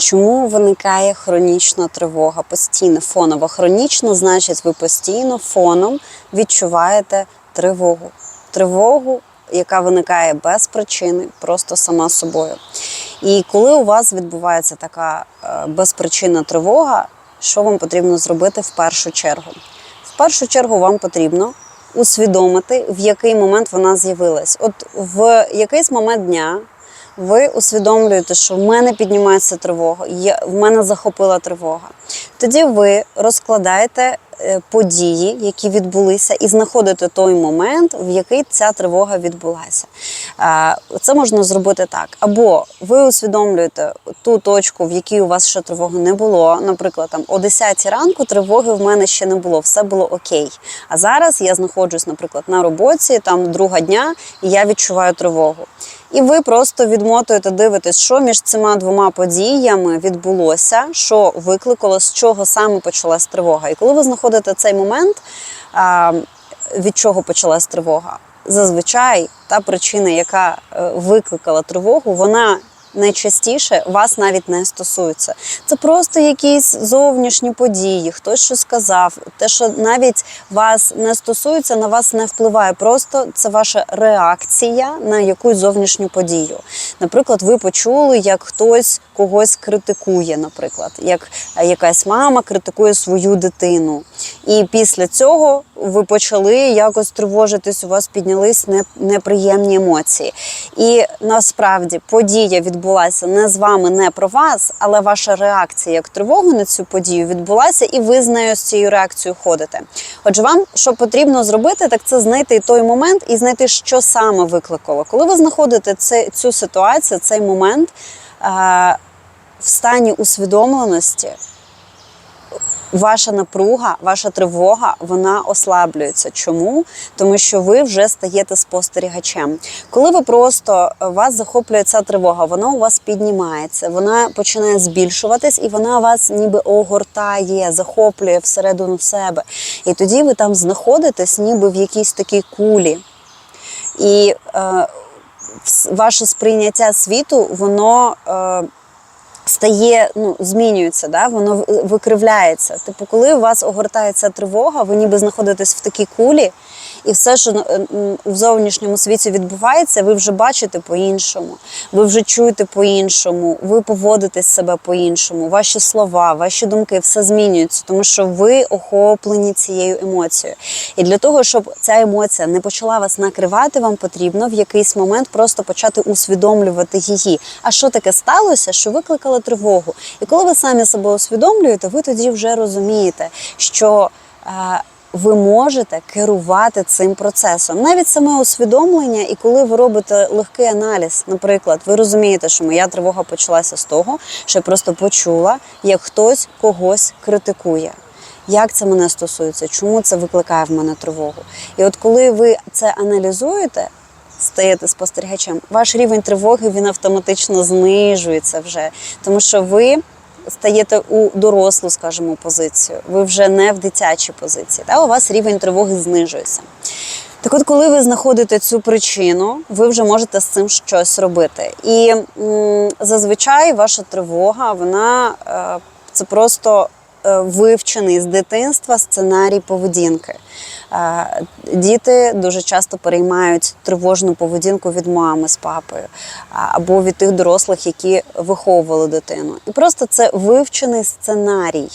Чому виникає хронічна тривога? Постійно фонова. Хронічно значить, ви постійно фоном відчуваєте тривогу. Тривогу, яка виникає без причини, просто сама собою. І коли у вас відбувається така е, безпричинна тривога, що вам потрібно зробити в першу чергу? В першу чергу вам потрібно усвідомити, в який момент вона з'явилась. От в якийсь момент дня ви усвідомлюєте, що в мене піднімається тривога, в мене захопила тривога. Тоді ви розкладаєте е, події, які відбулися, і знаходите той момент, в який ця тривога відбулася. Це можна зробити так. Або ви усвідомлюєте ту точку, в якій у вас ще тривоги не було. Наприклад, там о 10 ранку тривоги в мене ще не було, все було окей. А зараз я знаходжусь, наприклад, на роботі, там друга дня, і я відчуваю тривогу. І ви просто відмотуєте, дивитесь, що між цими двома подіями відбулося, що викликало, з чого саме почалась тривога. І коли ви знаходите цей момент, від чого почалась тривога, зазвичай та причина, яка е, викликала тривогу, вона найчастіше вас навіть не стосується. Це просто якісь зовнішні події, хтось що сказав, те, що навіть вас не стосується, на вас не впливає. Просто це ваша реакція на якусь зовнішню подію. Наприклад, ви почули, як хтось когось критикує, наприклад, як якась мама критикує свою дитину. І після цього ви почали якось тривожитись, у вас піднялись неприємні емоції. І насправді подія відбулася не з вами, не про вас, але ваша реакція як тривогу на цю подію відбулася, і ви з нею з цією реакцією ходите. Отже, вам що потрібно зробити, так це знайти той момент і знайти, що саме викликало. Коли ви знаходите цю ситуацію, цей момент е, в стані усвідомленості, ваша напруга, ваша тривога, вона ослаблюється. Чому? Тому що ви вже стаєте спостерігачем. Коли ви просто е, вас захоплює ця тривога, вона у вас піднімається, вона починає збільшуватись, і вона вас ніби огортає, захоплює всередину себе. І тоді ви там знаходитесь, ніби в якійсь такій кулі. І е, ваше сприйняття світу, воно. Е, стає, ну, змінюється, да? воно викривляється. Типу, коли у вас огортається тривога, ви ніби знаходитесь в такій кулі, і все, що е, в зовнішньому світі відбувається, ви вже бачите по-іншому, ви вже чуєте по-іншому, ви поводитесь себе по-іншому, ваші слова, ваші думки, все змінюється, тому що ви охоплені цією емоцією. І для того, щоб ця емоція не почала вас накривати, вам потрібно в якийсь момент просто почати усвідомлювати її. А що таке сталося, що викликало тривогу? І коли ви самі себе усвідомлюєте, ви тоді вже розумієте, що. е, ви можете керувати цим процесом. Навіть саме усвідомлення, і коли ви робите легкий аналіз, наприклад, ви розумієте, що моя тривога почалася з того, що я просто почула, як хтось когось критикує. Як це мене стосується? Чому це викликає в мене тривогу? І от коли ви це аналізуєте, стаєте спостерігачем, ваш рівень тривоги він автоматично знижується вже, тому що ви стаєте у дорослу, скажімо, позицію. Ви вже не в дитячій позиції. Та у вас рівень тривоги знижується. Так от, коли ви знаходите цю причину, ви вже можете з цим щось робити. І м, зазвичай ваша тривога, вона е, це просто вивчений з дитинства сценарій поведінки. Е, Діти дуже часто переймають тривожну поведінку від мами з папою або від тих дорослих, які виховували дитину. І просто це вивчений сценарій.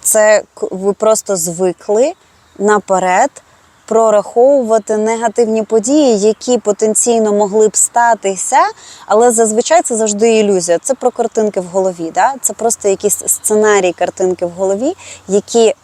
Це ви просто звикли наперед прораховувати негативні події, які потенційно могли б статися, але зазвичай це завжди ілюзія. Це про картинки в голові. Да? Це просто якісь сценарії картинки в голові, які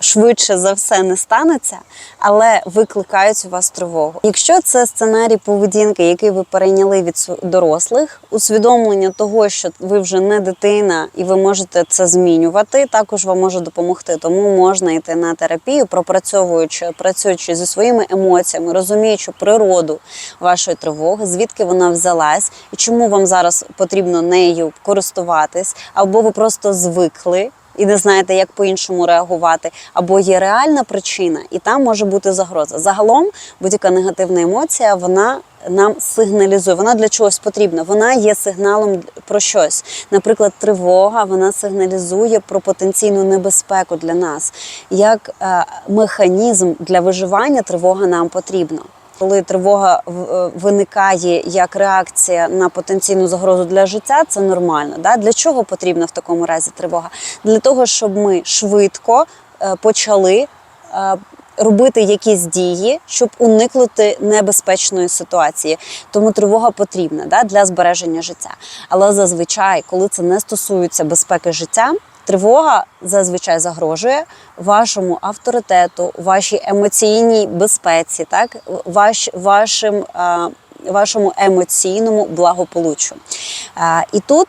швидше за все не станеться, але викликають у вас тривогу. Якщо це сценарій поведінки, який ви перейняли від дорослих, усвідомлення того, що ви вже не дитина і ви можете це змінювати, також вам може допомогти. Тому можна йти на терапію, пропрацьовуючи, працюючи зі своїми емоціями, розуміючи природу вашої тривоги, звідки вона взялась і чому вам зараз потрібно нею користуватись, або ви просто звикли і не знаєте, як по-іншому реагувати, або є реальна причина, і там може бути загроза. Загалом будь-яка негативна емоція, вона нам сигналізує. Вона для чогось потрібна. Вона є сигналом про щось. Наприклад, тривога вона сигналізує про потенційну небезпеку для нас. Як е, механізм для виживання, тривога нам потрібна. Коли тривога е, виникає як реакція на потенційну загрозу для життя, це нормально. Да? Для чого потрібна в такому разі тривога? Для того, щоб ми швидко е, почали е, робити якісь дії, щоб уникнути небезпечної ситуації. Тому тривога потрібна да, для збереження життя. Але зазвичай, коли це не стосується безпеки життя, тривога зазвичай загрожує вашому авторитету, вашій емоційній безпеці, так ваш, вашим. е, Вашому емоційному благополуччю. Е, І тут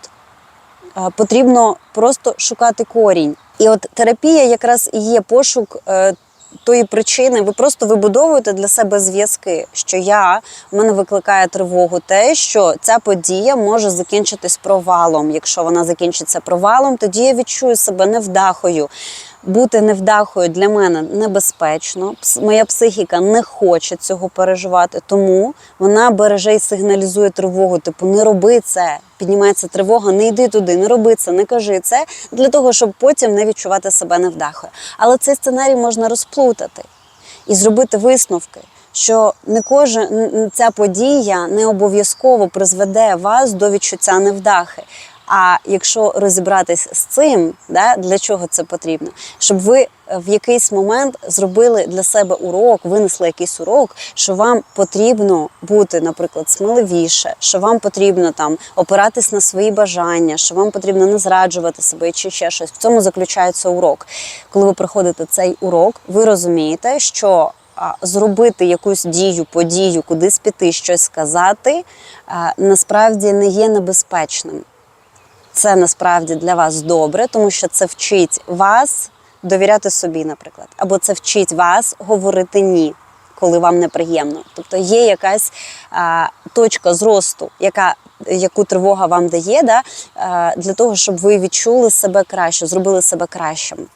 е, потрібно просто шукати корінь. І от терапія якраз і є пошук е, тої причини. Ви просто вибудовуєте для себе зв'язки, що я в мене викликає тривогу те, що ця подія може закінчитись провалом. Якщо вона закінчиться провалом, тоді я відчую себе невдахою. Бути невдахою для мене небезпечно. Моя психіка не хоче цього переживати, тому вона береже і сигналізує тривогу. Типу, не роби це. Піднімається тривога, не йди туди, не роби це, не кажи це для того, щоб потім не відчувати себе невдахою. Але цей сценарій можна розплутати і зробити висновки. Що не кожен ця подія не обов'язково призведе вас до відчуття невдахи. А якщо розібратись з цим, да, для чого це потрібно? Щоб ви е, в якийсь момент зробили для себе урок, винесли якийсь урок, що вам потрібно бути, наприклад, сміливіше, що вам потрібно там опиратись на свої бажання, що вам потрібно не зраджувати себе чи ще щось. В цьому заключається урок. Коли ви проходите цей урок, ви розумієте, що зробити якусь дію, подію, кудись піти, щось сказати, насправді не є небезпечним. Це насправді для вас добре, тому що це вчить вас довіряти собі, наприклад, або це вчить вас говорити ні, коли вам неприємно. Тобто є якась а, точка зросту, яка яку тривога вам дає, да, а, для того, щоб ви відчули себе краще, зробили себе кращим.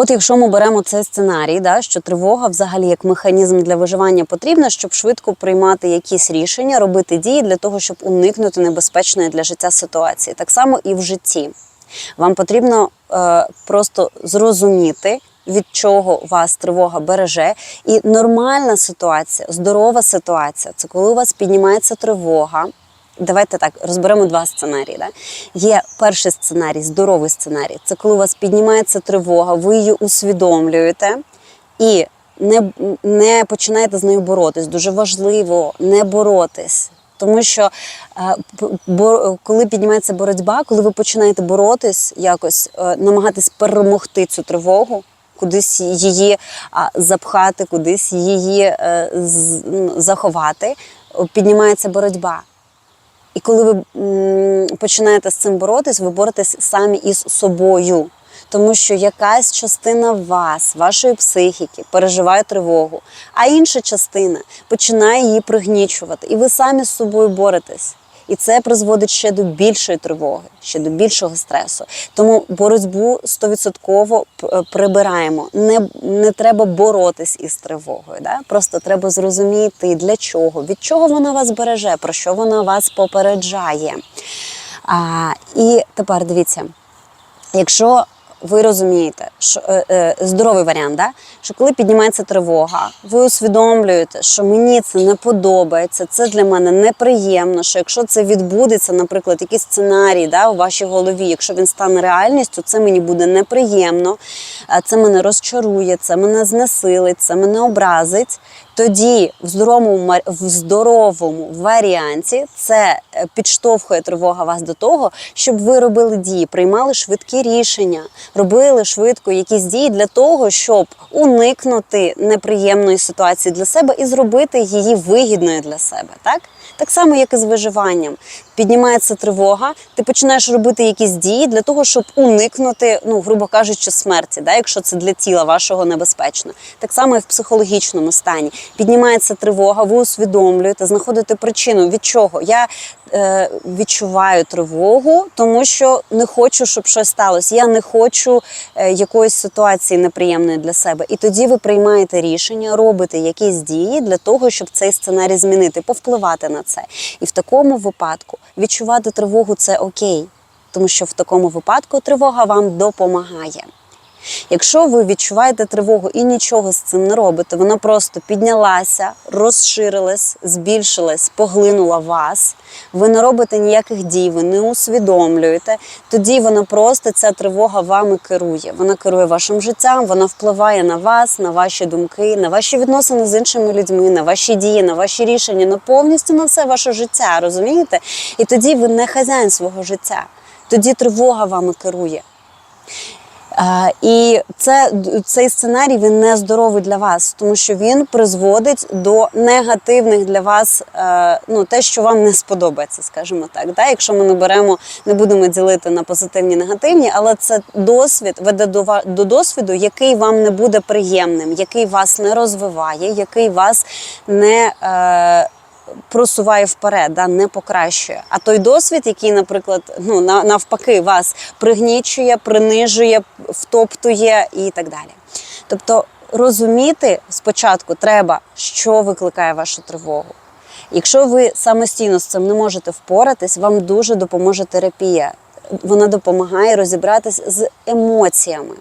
От якщо ми беремо цей сценарій, да, що тривога взагалі як механізм для виживання потрібна, щоб швидко приймати якісь рішення, робити дії для того, щоб уникнути небезпечної для життя ситуації. Так само і в житті. Вам потрібно е, просто зрозуміти, від чого вас тривога береже. І нормальна ситуація, здорова ситуація це коли у вас піднімається тривога. Давайте так розберемо два сценарії. Да? Є перший сценарій, здоровий сценарій. Це коли у вас піднімається тривога, ви її усвідомлюєте і не, не починаєте з нею боротись. Дуже важливо не боротись. Тому що е, коли піднімається боротьба, коли ви починаєте боротись, якось е, намагатись перемогти цю тривогу, кудись її запхати, кудись її е, заховати, піднімається боротьба. І коли ви починаєте з цим боротись, ви боретесь самі із собою. Тому що якась частина вас, вашої психіки, переживає тривогу, а інша частина починає її пригнічувати. І ви самі з собою боретесь. І це призводить ще до більшої тривоги, ще до більшого стресу. Тому боротьбу 100% прибираємо. Не, не треба боротись із тривогою. Да? Просто треба зрозуміти, для чого, від чого вона вас береже, про що вона вас попереджає. А, і тепер дивіться, якщо ви розумієте, що е, е, здоровий варіант, да? що коли піднімається тривога, ви усвідомлюєте, що мені це не подобається, це для мене неприємно. Що якщо це відбудеться, наприклад, якийсь сценарій да, у вашій голові, якщо він стане реальністю, це мені буде неприємно, це мене розчарує, це мене знесилить, це мене образить. Тоді в здоровому в здоровому варіанті це е, підштовхує тривога вас до того, щоб ви робили дії, приймали швидкі рішення, робили швидко якісь дії для того, щоб уникнути неприємної ситуації для себе і зробити її вигідною для себе. Так так само, як і з виживанням. Піднімається тривога, ти починаєш робити якісь дії для того, щоб уникнути, ну грубо кажучи, смерті, да, якщо це для тіла вашого небезпечно. Так само і в психологічному стані. Піднімається тривога, ви усвідомлюєте, знаходите причину від чого. Я е, відчуваю тривогу, тому що не хочу, щоб щось сталося. Я не хочу е, якоїсь ситуації неприємної для себе. І тоді ви приймаєте рішення, робите якісь дії для того, щоб цей сценарій змінити, повпливати на це. І в такому випадку відчувати тривогу це окей, тому що в такому випадку тривога вам допомагає. Якщо ви відчуваєте тривогу і нічого з цим не робите, вона просто піднялася, розширилась, збільшилась, поглинула вас. Ви не робите ніяких дій, ви не усвідомлюєте. Тоді вона просто ця тривога вами керує. Вона керує вашим життям, вона впливає на вас, на ваші думки, на ваші відносини з іншими людьми, на ваші дії, на ваші рішення, на повністю на все ваше життя. Розумієте? І тоді ви не хазяїн свого життя. Тоді тривога вами керує. І це, цей сценарій він не здоровий для вас, тому що він призводить до негативних для вас, е, ну те, що вам не сподобається, скажімо так. Да? Якщо ми не беремо, не будемо ділити на позитивні, негативні, але це досвід веде до до досвіду, який вам не буде приємним, який вас не розвиває, який вас не. Е, просуває вперед, да, не покращує. А той досвід, який, наприклад, ну навпаки, вас пригнічує, принижує, втоптує і так далі. Тобто розуміти спочатку треба, що викликає вашу тривогу. Якщо ви самостійно з цим не можете впоратись, вам дуже допоможе терапія. Вона допомагає розібратись з емоціями.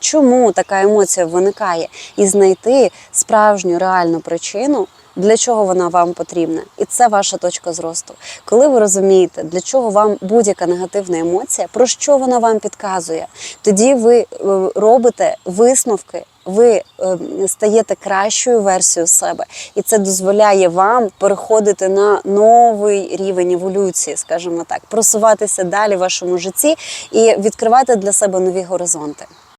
Чому така емоція виникає, і знайти справжню реальну причину, для чого вона вам потрібна, і це ваша точка зросту. Коли ви розумієте, для чого вам будь-яка негативна емоція, про що вона вам підказує, тоді ви е, робите висновки. Ви е, стаєте кращою версією себе, і це дозволяє вам переходити на новий рівень еволюції, скажімо так, просуватися далі в вашому житті і відкривати для себе нові горизонти.